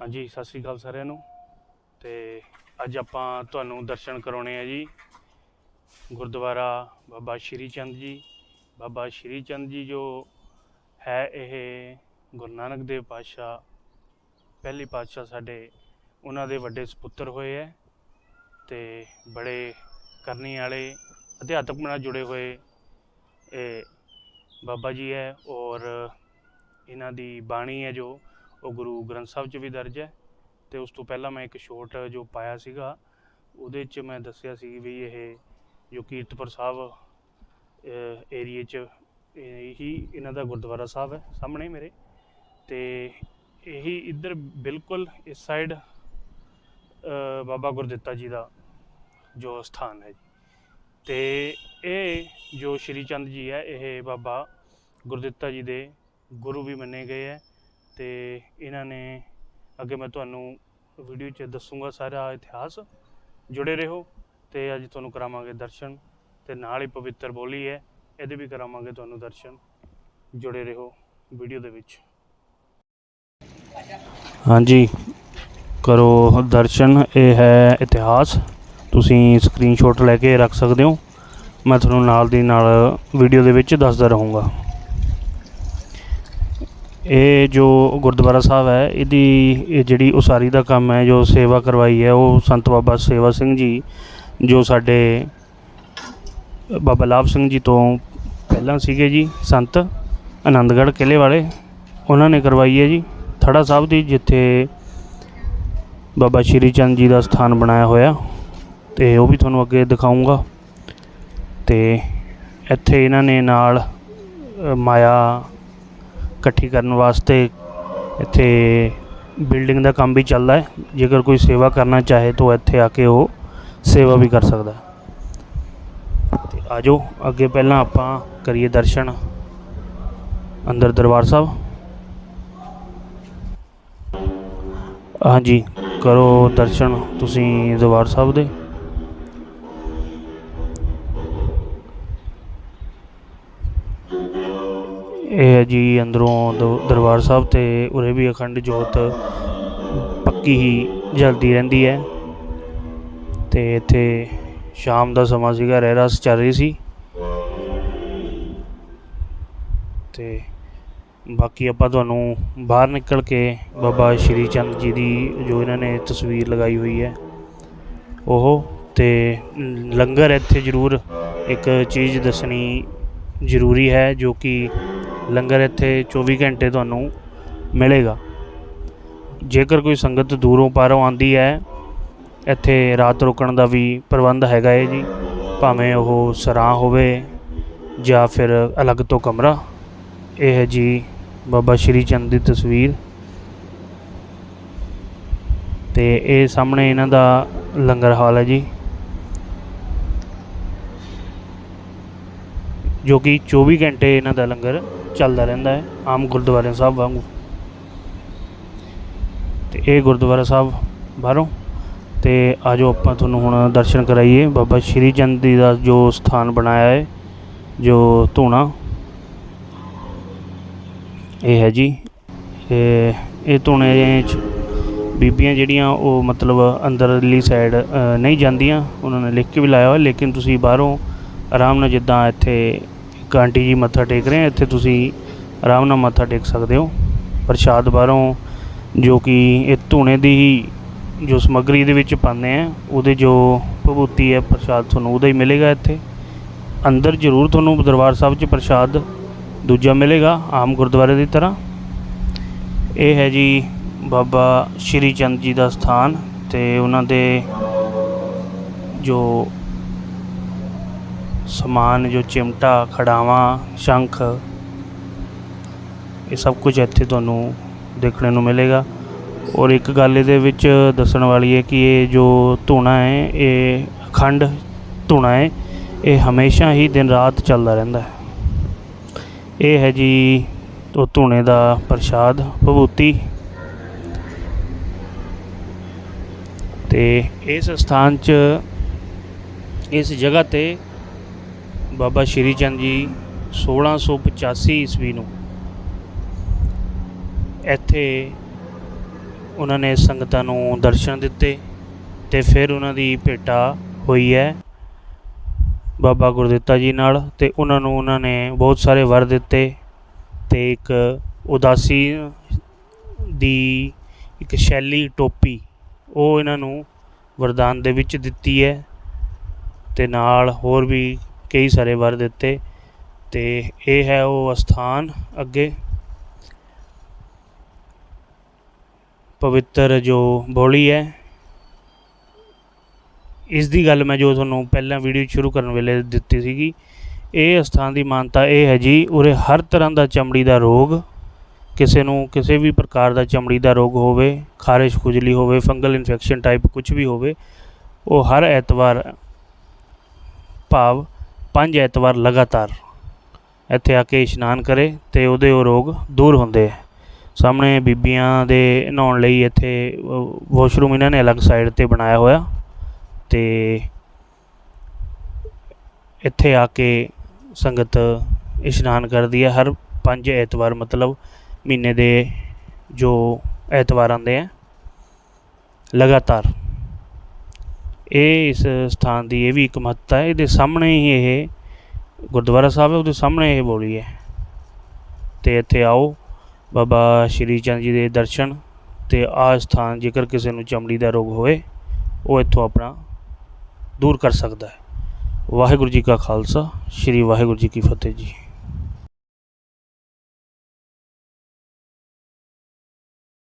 ਹਾਂਜੀ, ਸਤਿ ਸ੍ਰੀ ਅਕਾਲ ਸਾਰਿਆਂ ਨੂੰ। ਤੇ ਅੱਜ ਆਪਾਂ ਤੁਹਾਨੂੰ ਦਰਸ਼ਨ ਕਰਾਉਣੇ ਆ ਜੀ। ਗੁਰਦੁਆਰਾ ਬਾਬਾ ਸ਼੍ਰੀ ਚੰਦ ਜੀ। ਬਾਬਾ ਸ਼੍ਰੀ ਚੰਦ ਜੀ ਜੋ ਹੈ ਇਹ ਗੁਰੂ ਨਾਨਕ ਦੇਵ ਪਾਤਸ਼ਾਹ, ਪਹਿਲੀ ਪਾਤਸ਼ਾਹ ਸਾਡੇ, ਉਹਨਾਂ ਦੇ ਵੱਡੇ ਸੁਪੁੱਤਰ ਹੋਏ ਹੈ ਤੇ ਬੜੇ ਕਰਨੀ ਵਾਲੇ, ਅਧਿਆਤਮਕ ਨਾਲ ਜੁੜੇ ਹੋਏ ਇਹ ਬਾਬਾ ਜੀ ਹੈ ਔਰ ਇਹਨਾਂ ਦੀ ਬਾਣੀ ਹੈ ਜੋ ਉਹ ਗੁਰੂ ਗ੍ਰੰਥ ਸਾਹਿਬ 'ਚ ਵੀ ਦਰਜ ਹੈ ਤੇ ਉਸ ਤੋਂ ਪਹਿਲਾਂ ਮੈਂ ਇੱਕ ਸ਼ੋਰਟ ਜੋ ਪਾਇਆ ਸੀਗਾ, ਉਹਦੇ 'ਚ ਮੈਂ ਦੱਸਿਆ ਸੀ ਵੀ ਇਹ ਜੋ ਕੀਰਤਪੁਰ ਸਾਹਿਬ ਏਰੀਏ 'ਚ ਇਹੀ ਇਹਨਾਂ ਦਾ ਗੁਰਦੁਆਰਾ ਸਾਹਿਬ ਹੈ ਸਾਹਮਣੇ ਮੇਰੇ ਤੇ ਇਹੀ ਇੱਧਰ ਬਿਲਕੁਲ ਇਸ ਸਾਈਡ ਬਾਬਾ ਗੁਰਦਿੱਤਾ ਜੀ ਦਾ ਜੋ ਸਥਾਨ ਹੈ ਜੀ। ਤੇ ਇਹ ਜੋ ਸ਼੍ਰੀ ਚੰਦ ਜੀ ਹੈ, ਇਹ ਬਾਬਾ ਗੁਰਦਿੱਤਾ ਜੀ ਦੇ ਗੁਰੂ ਵੀ ਮੰਨੇ ਗਏ ਹੈ। ਤੇ ਇਹਨਾਂ ਨੇ ਅੱਗੇ ਮੈਂ ਤੁਹਾਨੂੰ ਵੀਡੀਓ 'ਚ ਦੱਸੂਗਾ ਸਾਰਾ ਇਤਿਹਾਸ। ਜੁੜੇ ਰਹੋ ਤੇ ਅੱਜ ਤੁਹਾਨੂੰ ਕਰਾਵਾਂਗੇ ਦਰਸ਼ਨ ਤੇ ਨਾਲ ਹੀ ਪਵਿੱਤਰ ਬੋਲੀ ਹੈ। ਇਹਦੇ ਵੀ ਕਰਾਵਾਂਗੇ ਤੁਹਾਨੂੰ ਦਰਸ਼ਨ। ਜੁੜੇ ਰਹੋ ਵੀਡੀਓ ਦੇ ਵਿੱਚ। ਹਾਂਜੀ, ਕਰੋ ਦਰਸ਼ਨ। ਇਹ ਹੈ ਇਤਿਹਾਸ। ਤੁਸੀਂ ਸਕਰੀਨਸ਼ਾਟ ਲੈ ਕੇ ਰੱਖ ਸਕਦੇ ਹੋ। ਮੈਂ ਤੁਹਾਨੂੰ ਨਾਲ ਦੀ ਨਾਲ ਵੀਡੀਓ ਦੇ ਵਿੱਚ ਦੱਸਦਾ ਰਹੂੰਗਾ। ਇਹ ਜੋ ਗੁਰਦੁਆਰਾ ਸਾਹਿਬ ਹੈ, ਇਹਦੀ ਇਹ ਜਿਹੜੀ ਉਸਾਰੀ ਦਾ ਕੰਮ ਹੈ, ਜੋ ਸੇਵਾ ਕਰਵਾਈ ਹੈ, ਉਹ ਸੰਤ ਬਾਬਾ ਸੇਵਾ ਸਿੰਘ ਜੀ, ਜੋ ਸਾਡੇ ਬਾਬਾ ਲਾਭ ਸਿੰਘ ਜੀ ਤੋਂ ਪਹਿਲਾਂ ਸੀਗੇ ਜੀ, ਸੰਤ ਆਨੰਦਗੜ੍ਹ ਕਿਲੇ ਵਾਲੇ, ਉਹਨਾਂ ਨੇ ਕਰਵਾਈ ਹੈ ਜੀ, ਥੜਾ ਸਾਹਿਬ ਦੀ, ਜਿੱਥੇ ਬਾਬਾ ਸ਼੍ਰੀ ਚੰਦ ਜੀ ਦਾ ਸਥਾਨ ਬਣਾਇਆ ਹੋਇਆ, ਤੇ ਉਹ ਵੀ ਤੁਹਾਨੂੰ ਅੱਗੇ ਦਿਖਾਉਂਗਾ ਤੇ ਇੱਥੇ ਇਹਨਾਂ ਨੇ ਨਾਲ ਮਾਇਆ ਇਕੱਠੀ ਕਰਨ ਵਾਸਤੇ ਇੱਥੇ ਬਿਲਡਿੰਗ ਦਾ ਕੰਮ ਵੀ ਚੱਲਦਾ ਹੈ। ਜੇਕਰ ਕੋਈ ਸੇਵਾ ਕਰਨਾ ਚਾਹੇ ਤਾਂ ਇੱਥੇ ਆ ਕੇ ਉਹ ਸੇਵਾ ਵੀ ਕਰ ਸਕਦਾ ਹੈ। ਤੇ ਆਜੋ, ਅੱਗੇ ਪਹਿਲਾਂ ਆਪਾਂ ਕਰੀਏ ਦਰਸ਼ਨ ਅੰਦਰ ਦਰਬਾਰ ਸਾਹਿਬ। ਹਾਂਜੀ, ਕਰੋ ਦਰਸ਼ਨ ਤੁਸੀਂ ਦਰਬਾਰ ਸਾਹਿਬ ਦੇ। ਇਹ ਹੈ ਜੀ ਅੰਦਰੋਂ ਦਰਬਾਰ ਸਾਹਿਬ ਤੇ ਉਰੇ ਵੀ ਅਖੰਡ ਜੋਤ ਪੱਕੀ ਹੀ ਜਲਦੀ ਰਹਿੰਦੀ ਹੈ। ਤੇ ਇੱਥੇ ਸ਼ਾਮ ਦਾ ਸਮਾਂ ਸੀਗਾ ਰਹਿਰਾਸ ਚੱਲ ਰਹੀ ਸੀ। ਤੇ ਬਾਕੀ ਆਪਾਂ ਤੁਹਾਨੂੰ ਬਾਹਰ ਨਿਕਲ ਕੇ ਬਾਬਾ ਸ਼੍ਰੀ ਚੰਦ ਜੀ ਦੀ ਜੋ ਇਹਨਾਂ ਨੇ ਤਸਵੀਰ ਲਗਾਈ ਹੋਈ ਹੈ, ਉਹ ਤੇ ਲੰਗਰ ਇੱਥੇ ਜ਼ਰੂਰ ਇੱਕ ਚੀਜ਼ ਦੱਸਣੀ ਜ਼ਰੂਰੀ ਹੈ ਜੋ ਕਿ ਲੰਗਰ ਇੱਥੇ 24 ਘੰਟੇ ਤੁਹਾਨੂੰ ਮਿਲੇਗਾ। ਜੇਕਰ ਕੋਈ ਸੰਗਤ ਦੂਰੋਂ ਪਾਰੋਂ ਆਂਦੀ ਹੈ, ਇੱਥੇ ਰਾਤ ਰੁਕਣ ਦਾ ਵੀ ਪ੍ਰਬੰਧ ਹੈਗਾ ਹੈ ਜੀ। ਭਾਵੇਂ ਉਹ ਸਰਾਂ ਹੋਵੇ ਜਾਂ ਫਿਰ ਅਲੱਗ ਤੋਂ ਕਮਰਾ। ਇਹ ਹੈ ਜੀ ਬਾਬਾ ਸ਼੍ਰੀ ਚੰਦ ਦੀ ਤਸਵੀਰ। ਤੇ ਇਹ ਸਾਹਮਣੇ ਇਹਨਾਂ ਦਾ ਲੰਗਰ ਹਾਲ ਹੈ ਜੀ। ਜੋ ਕਿ 24 ਘੰਟੇ ਇਹਨਾਂ ਦਾ ਲੰਗਰ ਚੱਲਦਾ ਰਹਿੰਦਾ ਹੈ, ਆਮ ਗੁਰਦੁਆਰੇ ਸਾਹਿਬ ਵਾਂਗੂ। ਤੇ ਇਹ ਗੁਰਦੁਆਰਾ ਸਾਹਿਬ ਬਾਹਰੋਂ, ਤੇ ਆਜੋ ਆਪਾਂ ਤੁਹਾਨੂੰ ਹੁਣ ਦਰਸ਼ਨ ਕਰਾਈਏ। ਬਾਬਾ ਸ਼੍ਰੀ ਚੰਦ ਜੀ ਦਾ ਜੋ ਸਥਾਨ ਬਣਾਇਆ ਹੈ, ਜੋ ਧੂਣਾ, ਇਹ ਹੈ ਜੀ। ਇਹ ਇਹ ਧੂਣੇ 'ਚ ਬੀਬੀਆਂ ਜਿਹੜੀਆਂ, ਉਹ ਮਤਲਬ ਅੰਦਰਲੀ ਸਾਈਡ ਨਹੀਂ ਜਾਂਦੀਆਂ, ਉਹਨਾਂ ਨੇ ਲਿਖ ਕੇ ਵੀ ਲਾਇਆ ਹੋਇਆ, ਲੇਕਿਨ ਤੁਸੀਂ ਬਾਹਰੋਂ ਆਰਾਮ ਨਾਲ ਜਿੱਦਾਂ ਇੱਥੇ ਇੱਕ ਆਂਟੀ ਜੀ ਮੱਥਾ ਟੇਕ ਰਹੇ ਆ, ਇੱਥੇ ਤੁਸੀਂ ਆਰਾਮ ਨਾਲ ਮੱਥਾ ਟੇਕ ਸਕਦੇ ਹੋ। ਪ੍ਰਸ਼ਾਦ ਬਾਹਰੋਂ ਜੋ ਕਿ ਇਹ ਧੂਣੇ ਦੀ ਹੀ ਜੋ ਸਮੱਗਰੀ ਦੇ ਵਿੱਚ ਪਾਉਂਦੇ ਆ, ਉਹਦੇ ਜੋ ਭਭੂਤੀ ਹੈ, ਪ੍ਰਸ਼ਾਦ ਤੁਹਾਨੂੰ ਉਹਦਾ ਹੀ ਮਿਲੇਗਾ ਇੱਥੇ। ਅੰਦਰ ਜ਼ਰੂਰ ਤੁਹਾਨੂੰ ਦਰਬਾਰ ਸਾਹਿਬ 'ਚ ਪ੍ਰਸ਼ਾਦ ਦੂਜਾ ਮਿਲੇਗਾ, ਆਮ ਗੁਰਦੁਆਰੇ ਦੀ ਤਰ੍ਹਾਂ। ਇਹ ਹੈ ਜੀ ਬਾਬਾ ਸ਼੍ਰੀ ਚੰਦ ਜੀ ਦਾ ਸਥਾਨ ਤੇ ਉਹਨਾਂ ਦੇ ਜੋ ਸਮਾਨ, ਜੋ ਚਿਮਟਾ, ਖੜਾਵਾਂ, ਸ਼ੰਖ, ਇਹ ਸਭ ਕੁਝ ਇੱਥੇ ਤੁਹਾਨੂੰ ਦੇਖਣ ਨੂੰ ਮਿਲੇਗਾ। ਔਰ ਇੱਕ ਗੱਲ ਇਹਦੇ ਵਿੱਚ ਦੱਸਣ ਵਾਲੀ ਹੈ ਕਿ ਇਹ ਜੋ ਧੂਣਾ ਹੈ, ਇਹ ਅਖੰਡ ਧੂਣਾ ਹੈ, ਇਹ ਹਮੇਸ਼ਾ ਹੀ ਦਿਨ ਰਾਤ ਚੱਲਦਾ ਰਹਿੰਦਾ ਹੈ। ਇਹ ਹੈ ਜੀ ਉਹ ਧੂਣੇ ਦਾ ਪ੍ਰਸ਼ਾਦ ਭਭੂਤੀ ਤੇ ਇਸ ਸਥਾਨ 'ਚ, ਇਸ ਜਗ੍ਹਾ ਤੇ ਬਾਬਾ ਸ਼੍ਰੀ ਚੰਦ ਜੀ 1685 ਈਸਵੀ ਨੂੰ ਇੱਥੇ ਉਹਨਾਂ ਨੇ ਸੰਗਤਾਂ ਨੂੰ ਦਰਸ਼ਨ ਦਿੱਤੇ ਤੇ ਫਿਰ ਉਹਨਾਂ ਦੀ ਭੇਟਾ ਹੋਈ ਹੈ ਬਾਬਾ ਗੁਰਦਿੱਤਾ ਜੀ ਨਾਲ ਤੇ ਉਹਨਾਂ ਨੂੰ ਉਹਨਾਂ ਨੇ ਬਹੁਤ ਸਾਰੇ ਵਰ ਦਿੱਤੇ ਤੇ ਇੱਕ ਉਦਾਸੀ ਦੀ ਇੱਕ ਸ਼ੈਲੀ ਟੋਪੀ ਉਹ ਇਹਨਾਂ ਨੂੰ ਵਰਦਾਨ ਦੇ ਵਿੱਚ ਦਿੱਤੀ ਹੈ ਤੇ ਨਾਲ ਹੋਰ ਵੀ ਕਈ ਸਾਰੇ ਵਰ ਦਿੱਤੇ ਤੇ ਇਹ ਹੈ ਉਹ ਅਸਥਾਨ ਅੱਗੇ। ਪਵਿੱਤਰ ਜੋ ਬੋਲੀ ਹੈ। ਇਸ ਦੀ ਗੱਲ ਮੈਂ ਜੋ ਤੁਹਾਨੂੰ ਪਹਿਲਾਂ ਵੀਡੀਓ ਸ਼ੁਰੂ ਕਰਨ ਵੇਲੇ ਦਿੱਤੀ ਸੀਗੀ, ਇਹ ਅਸਥਾਨ ਦੀ ਮਾਨਤਾ ਇਹ ਹੈ ਜੀ, ਉਰੇ ਹਰ ਤਰ੍ਹਾਂ ਦਾ ਚਮੜੀ ਦਾ ਰੋਗ, ਕਿਸੇ ਨੂੰ ਕਿਸੇ ਵੀ ਪ੍ਰਕਾਰ ਦਾ ਚਮੜੀ ਦਾ ਰੋਗ ਹੋਵੇ, ਖਾਰਿਸ਼ ਖੁਜਲੀ ਹੋਵੇ, ਫੰਗਲ ਇਨਫੈਕਸ਼ਨ ਟਾਈਪ ਕੁਝ ਵੀ ਹੋਵੇ, ਉਹ ਹਰ ਐਤਵਾਰ ਭਾਵ ਪੰਜ ਐਤਵਾਰ ਲਗਾਤਾਰ ਇੱਥੇ ਆ ਕੇ ਇਸ਼ਨਾਨ ਕਰੇ ਤੇ ਉਹਦੇ ਉਹ ਰੋਗ ਦੂਰ ਹੁੰਦੇ ਹੈ ਸਾਹਮਣੇ ਬੀਬੀਆਂ ਦੇ ਨਹਾਉਣ ਲਈ ਇੱਥੇ ਵਾਸ਼ਰੂਮ ਇਹਨਾਂ ਨੇ ਅਲੱਗ ਸਾਈਡ ਤੇ ਬਣਾਇਆ ਹੋਇਆ ਤੇ ਇੱਥੇ ਆ ਕੇ ਸੰਗਤ ਇਸ਼ਨਾਨ ਕਰਦੀ ਹੈ ਹਰ ਪੰਜ ਐਤਵਾਰ ਮਤਲਬ ਮਹੀਨੇ ਦੇ ਜੋ ਐਤਵਾਰ ਆਉਂਦੇ ਆ, ਲਗਾਤਾਰ। ਇਹ ਇਸ ਸਥਾਨ ਦੀ ਇਹ ਵੀ ਇੱਕ ਮਹੱਤਤਾ ਹੈ। ਇਹਦੇ ਸਾਹਮਣੇ ਹੀ ਇਹ ਗੁਰਦੁਆਰਾ ਸਾਹਿਬ ਹੈ, ਉਹਦੇ ਸਾਹਮਣੇ ਇਹ ਬੋਲੀ ਹੈ। ਤੇ ਇੱਥੇ ਆਓ, ਬਾਬਾ ਸ਼੍ਰੀ ਚੰਦ ਜੀ ਦੇ ਦਰਸ਼ਨ ਤੇ ਆ ਸਥਾਨ ਜੇਕਰ ਕਿਸੇ ਨੂੰ ਚਮੜੀ ਦਾ ਰੋਗ ਹੋਵੇ, ਉਹ ਇੱਥੋਂ ਆਪਣਾ ਦੂਰ ਕਰ ਸਕਦਾ ਹੈ। ਵਾਹਿਗੁਰੂ ਜੀ ਕਾ ਖਾਲਸਾ, ਸ਼੍ਰੀ ਵਾਹਿਗੁਰੂ ਜੀ ਕੀ ਫਤਿਹ ਜੀ।